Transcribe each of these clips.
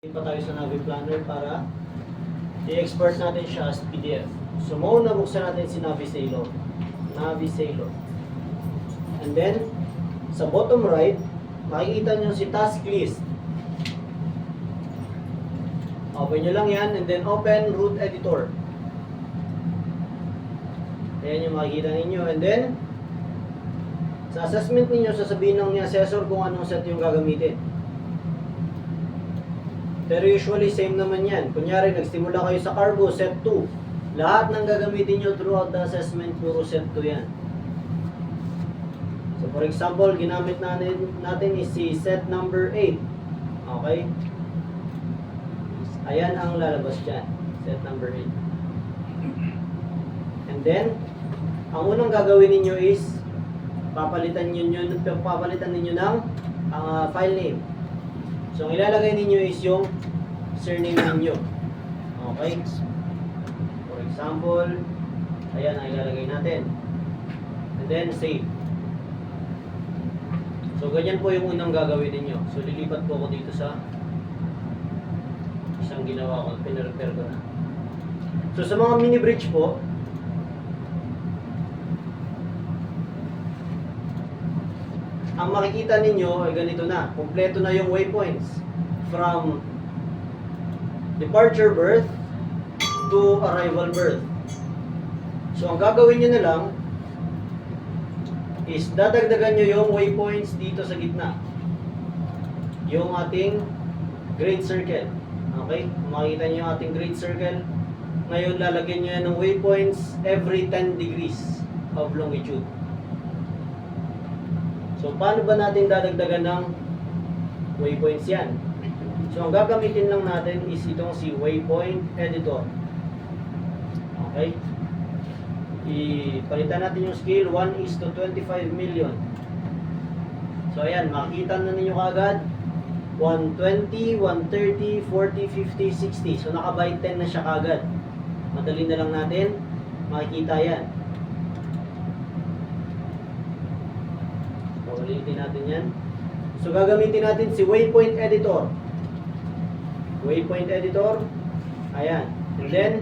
Pa tayo sa Navi Planner para i-export natin siya as PDF. So, muna buksan natin si Navi Sailor. Navi Sailor. And then, sa bottom right, makikita nyo si task list. Open nyo lang yan and then open root editor. Ayan yung makikita ninyo. And then, sa assessment ninyo, sasabihin ng ni assessor kung anong set yung gagamitin. Pero usually same naman yan. Kunyari, nagsimula kayo sa cargo, set 2. Lahat ng gagamitin nyo throughout the assessment, puro set 2 yan. So for example, ginamit natin, natin is si set number 8. Okay? Ayan ang lalabas dyan. Set number 8. And then, ang unang gagawin ninyo is papalitan niyo papalitan ninyo ng ah, file name. So, ang ilalagay ninyo is yung surname ninyo. Okay? For example, ayan ang ilalagay natin. And then, save. So, ganyan po yung unang gagawin ninyo. So, lilipat po ako dito sa isang ginawa ko. Pinrepair ko na. So, sa mga mini bridge po, ang makikita ninyo ay ganito na. Kompleto na yung waypoints from departure berth to arrival berth. So, ang gagawin nyo na lang is dadagdagan nyo yung waypoints dito sa gitna. Yung ating great circle. Okay? Makikita nyo yung ating great circle. Ngayon, lalagyan nyo yan ng waypoints every 10 degrees of longitude. So, paano ba natin dadagdagan ng waypoints yan? So, ang gagamitin lang natin is itong si waypoint editor. Okay? Ipalitan natin yung scale 1 is to 25 million. So, ayan, makikita na ninyo kagad 120, 130, 40, 50, 60. So, naka by 10 na siya kagad. Madali na lang natin makikita yan. Ulitin natin yan. So, gagamitin natin si Waypoint Editor. Waypoint Editor. Ayan. And then,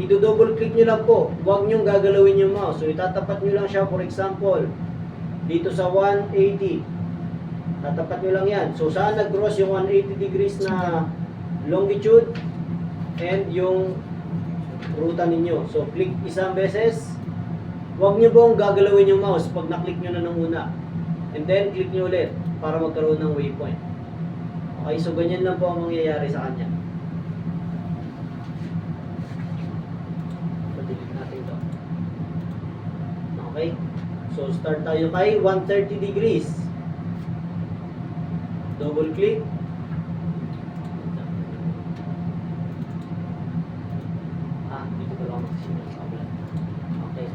i-double click nyo lang po. Huwag nyo gagalawin yung mouse. So, itatapat nyo lang siya, for example, dito sa 180. Tatapat nyo lang yan. So, saan nag-cross yung 180 degrees na longitude and yung ruta ninyo. So, click isang beses. Huwag nyo pong gagalawin yung mouse pag na-click nyo na ng una. And then, click nyo ulit para magkaroon ng waypoint. Okay, so ganyan lang po ang mangyayari sa kanya. Delete natin to. Okay? So, start tayo kay 130 degrees. Double click. Ah, dito ko lang magsisimula sa kabila. Okay.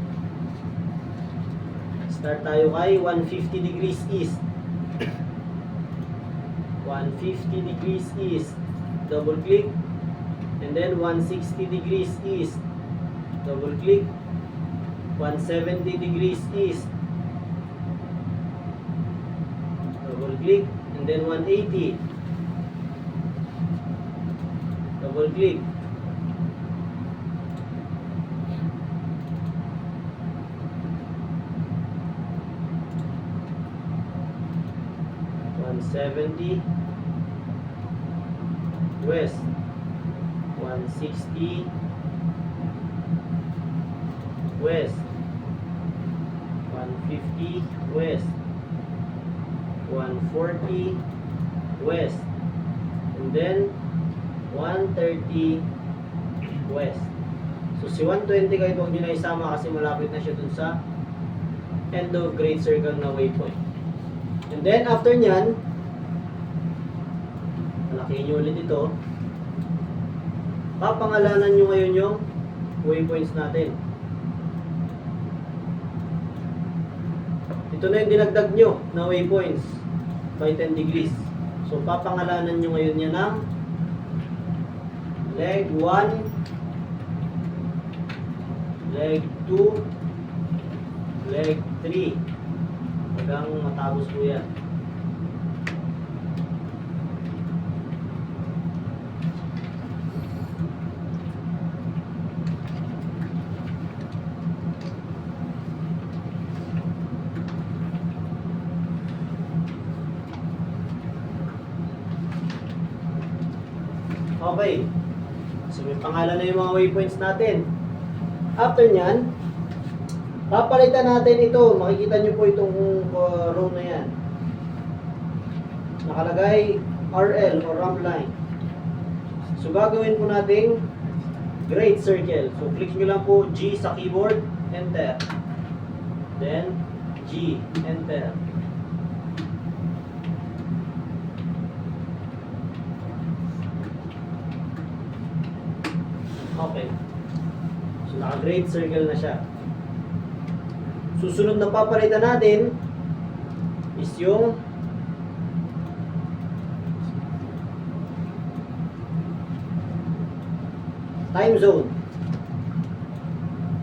Start tayo kay 150 degrees east. 150 degrees east. Double click. And then 160 degrees east. Double click. 170 degrees east. Double click. And then 180. Double click. One seventy. West, one sixty. West, one fifty. West, one forty. West, and then one thirty. West. So si 120 kahit huwag nyo na isama kasi malapit na siya dun sa end of great circle na waypoint. And then after nyan, malakihin nyo ulit ito, papangalanan nyo ngayon yung waypoints natin. Ito na yung dinagdag nyo na waypoints by 10 degrees. So papangalanan nyo ngayon yan ng leg 1, leg 2, leg 3. Hanggang matapos po yan. Okay. So may pangalan na yung mga waypoints natin. After nyan, papalitan natin ito. Makikita nyo po itong uh, row na yan. Nakalagay RL or ramp line. So gagawin po nating great circle. So click nyo lang po G sa keyboard, enter. Then G, enter. Okay. So naka-great circle na siya. Susunod na papalitan natin is yung time zone.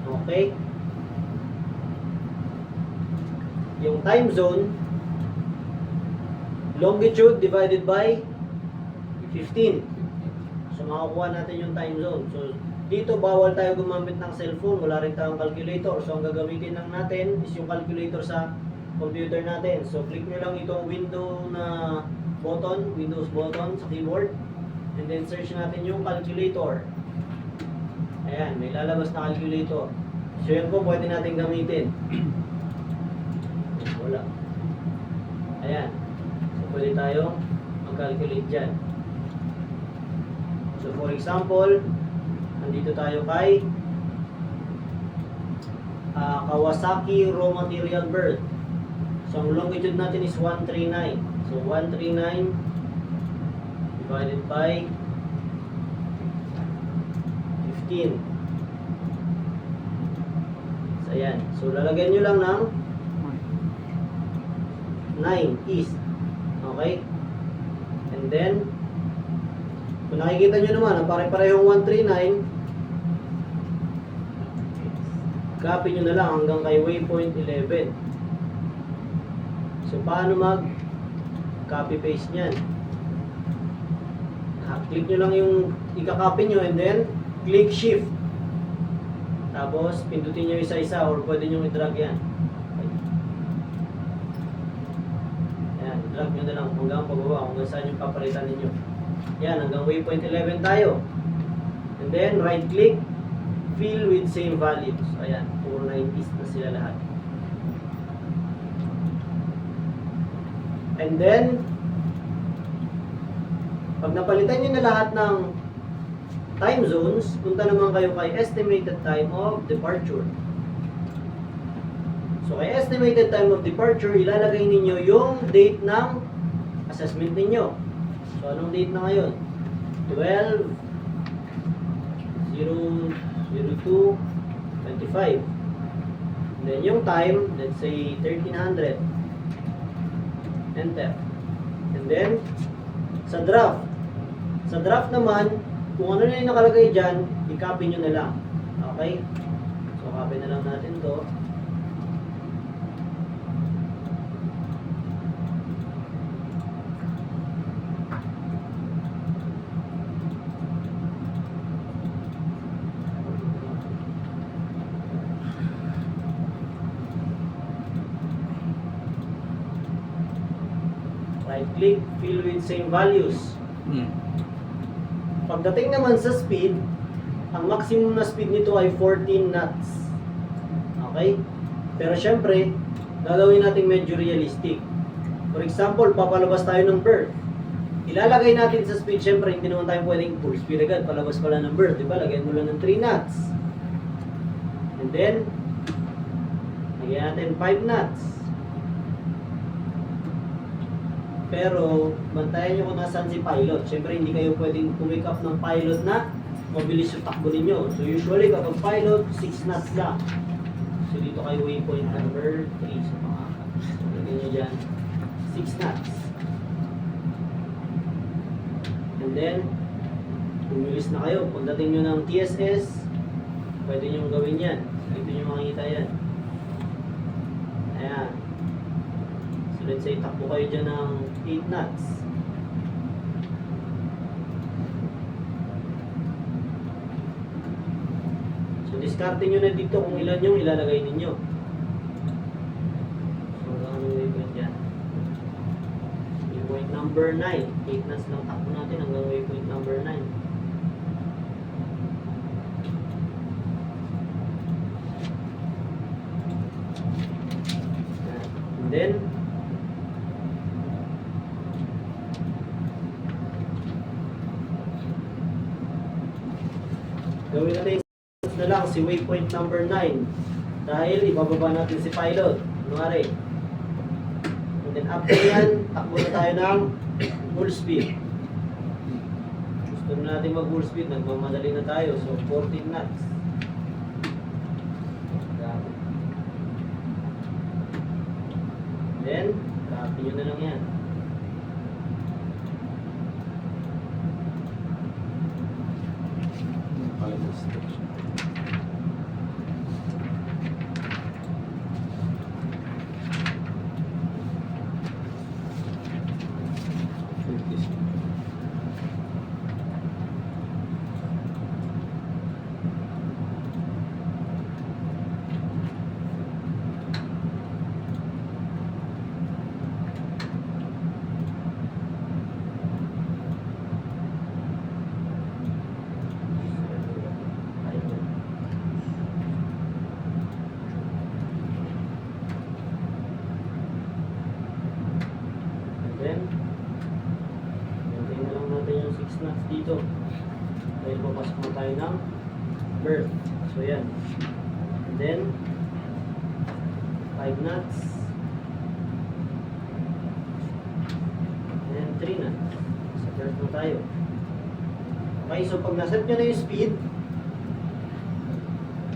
Okay? Yung time zone, longitude divided by 15. So makakuha natin yung time zone. So dito bawal tayo gumamit ng cellphone, wala rin tayong calculator. So ang gagamitin lang natin is yung calculator sa computer natin. So click nyo lang itong window na button, Windows button sa keyboard. And then search natin yung calculator. Ayan, may lalabas na calculator. So yan po pwede natin gamitin. Wala. Ayan. So pwede tayong mag-calculate dyan. So for example, nandito tayo kay ah, Kawasaki Raw Material Bird. So ang longitude natin is 139. So 139 divided by 15. So ayan. So lalagyan nyo lang ng 9 east. Okay? And then, kung nakikita nyo naman, ang pare-parehong 139, copy nyo na lang hanggang kay waypoint 11. So, paano mag copy paste niyan? Ha, click nyo lang yung ika-copy nyo and then click shift. Tapos, pindutin nyo isa-isa or pwede nyo i-drag yan. Ayan, drag nyo na lang hanggang pababa, hanggang saan yung papalitan ninyo. Yan, hanggang waypoint 11 tayo. And then, right click, fill with same values. Ayan, puro 90s na sila lahat. And then, pag napalitan nyo na lahat ng time zones, punta naman kayo kay estimated time of departure. So, kay estimated time of departure, ilalagay ninyo yung date ng assessment ninyo. So, anong date na ngayon? 12 0 02 25 Then yung time, let's say 1300 Enter And then sa draft. Sa draft naman kung ano na yung nakalagay dyan i-copy nyo na lang. Okay? So copy na lang natin to right click fill with same values Hmm. Pagdating naman sa speed, ang maximum na speed nito ay 14 knots. Okay? Pero syempre, gagawin natin medyo realistic. For example, papalabas tayo ng bird. Ilalagay natin sa speed, syempre hindi naman tayo pwedeng full speed agad, palabas pala ng bird, di ba? Lagyan mo lang ng 3 knots. And then, lagyan natin 5 knots. Pero, bantayan nyo kung nasaan si pilot. Siyempre, hindi kayo pwedeng pumick up ng pilot na mabilis yung takbo ninyo. So, usually, kapag pilot, 6 knots lang. So, dito kayo waypoint number 3. So, mga, lagyan nyo dyan, 6 knots. And then, bumilis na kayo. Pagdating nyo ng TSS, pwede nyo gawin yan. Dito nyo makikita yan. Ayan. So let's say takbo kayo dyan ng 8 knots. So, discarte nyo na dito kung ilan yung ilalagay ninyo. So, gagawin ko dyan. Waypoint number 9. 8 knots lang takbo natin hanggang waypoint number 9. then si waypoint number 9. Dahil ibababa natin si pilot. Kunwari. And then after yan, takbo na tayo ng full speed. Gusto na natin mag full speed, nagmamadali na tayo. So 14 knots. Then, copy nyo na lang yan. And then, maintain na lang natin yung 6 knots dito. Dahil papasok na tayo ng berth. So yan. And then, 5 knots. And 3 knots. Sa berth na tayo. Okay, so pag naset nyo na yung speed,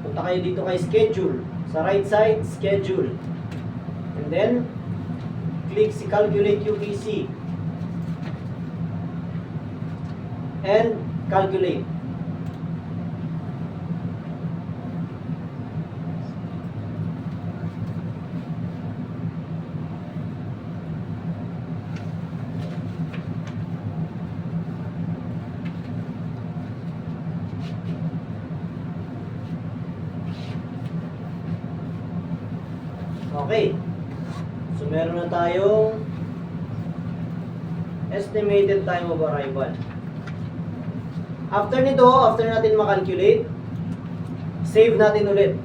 punta kayo dito kay schedule. Sa right side, schedule. And then, click si calculate UPC. And calculate. Okay. So meron na tayong estimated time of arrival. After nito, after natin makalculate, save natin ulit.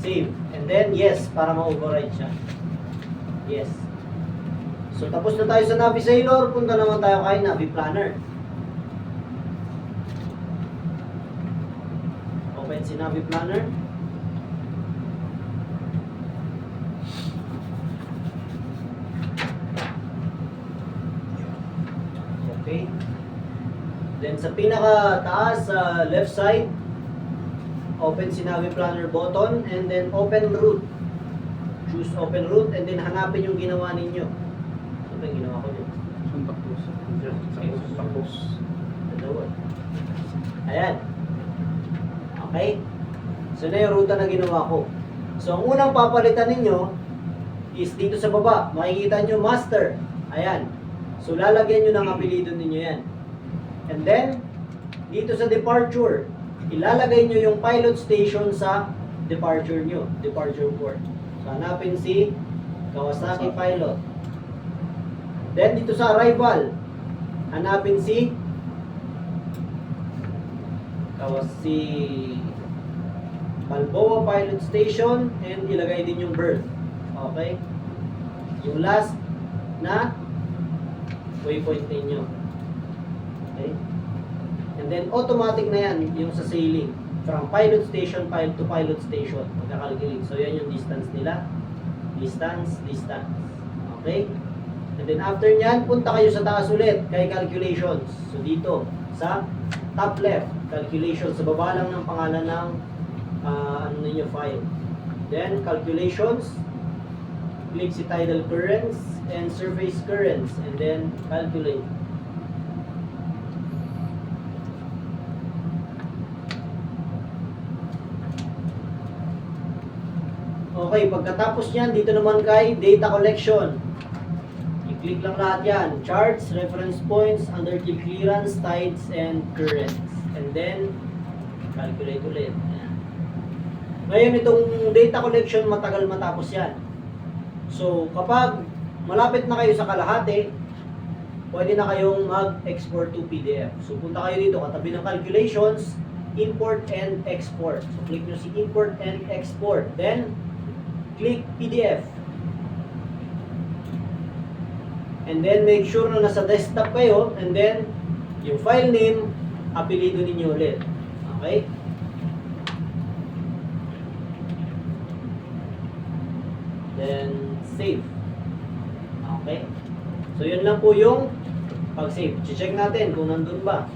Save. And then, yes, para ma-override siya. Yes. So tapos na tayo sa Navi Sailor, punta naman tayo kay Navi Planner. Open si Navi Planner. Okay. Then sa pinaka taas sa left side, open si Navi Planner button and then open route. Choose open route and then hanapin yung ginawa ninyo. Ano ba yung ginawa ko dyan? Dalawa. Ayan. Okay? So na yung ruta na ginawa ko. So ang unang papalitan ninyo is dito sa baba. Makikita nyo master. Ayan. So lalagyan nyo ng apelido ninyo yan. And then, dito sa departure, ilalagay nyo yung pilot station sa departure nyo, departure port. So hanapin si Kawasaki Pilot. Then dito sa arrival, hanapin si Kawasi Balboa Pilot Station and ilagay din yung berth. Okay? Yung last na waypoint ninyo. Okay? And then automatic na yan yung sa sailing from pilot station pilot to pilot station magkakalculate. So yan yung distance nila. Distance, distance. Okay? And then after nyan, punta kayo sa taas ulit kay calculations. So dito sa top left, calculations. Sa baba lang ng pangalan ng ah, ano ninyo file. Then calculations, click si tidal currents and surface currents and then calculate. Okay, pagkatapos niyan, dito naman kay data collection. I-click lang lahat yan. Charts, reference points, undertale clearance, tides, and currents. And then, calculate ulit. Ngayon, itong data collection, matagal matapos yan. So, kapag malapit na kayo sa kalahati, pwede na kayong mag-export to PDF. So, punta kayo dito, katabi ng calculations, import and export. So, click nyo si import and export. Then, click PDF. And then make sure na nasa desktop kayo and then yung file name, apelido ninyo ulit. Okay? Then save. Okay? So yun lang po yung pag-save. Che-check natin kung nandun ba.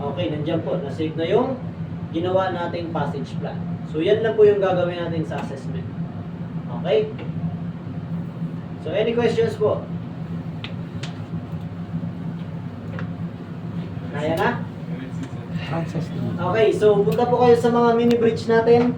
Okay, nandiyan po. Na-save na yung ginawa nating passage plan. So yan lang po yung gagawin natin sa assessment. Okay? So any questions po? Kaya na? Okay, so punta po kayo sa mga mini bridge natin.